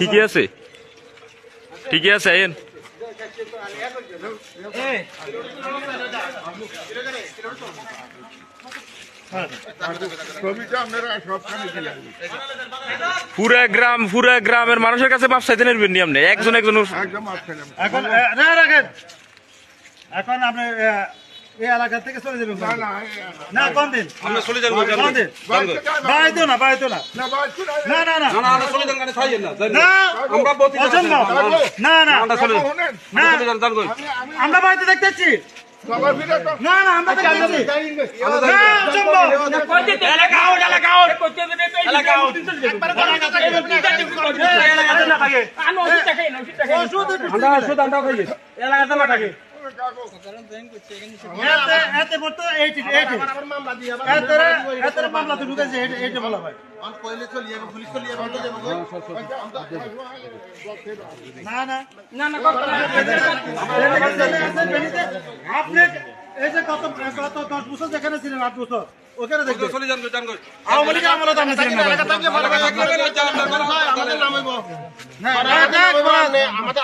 ঠিকই আছে। ঠিকই আছে আইন পুরা গ্রাম পুরা গ্রামের মানুষের কাছে মাপ চাইতে নেবেন নি আপনি? একজন একজন একদম এখন রাখেন। এখন আপনি এই এলাকা থেকে চলে যাবেন না না না কোন দিন আমরা চলে যাব কোন দিন বাড়িতে যান না। বাড়াইতো না না না না না না না না আমরা চলে যান গাড়ি ছাড়িয়ে না না। না আমরা প্রতিদিন না না আমরা চলে যান না চলে যান যান আমরা বাড়িতে দেখতেছি সবার ভিড়ে তো না না আমরা দেখতেছি না অসম্ভব আমরা শুধু আমরা খাইয়ে এলাকাতে না থাকে এতে এতে পড়তো এইটি এইটি এতে এতে মামলা তো ঢুকেছে এইটি এইটি বলা ভাই না না আপনি এই যে কত কত দশ বছর যেখানে ছিলেন আট বছর ওখানে দেখবেন চলে যান যান কই আওয়ামী লীগের আমলে তো আপনি ছিলেন না ভাই। না, না, না, না,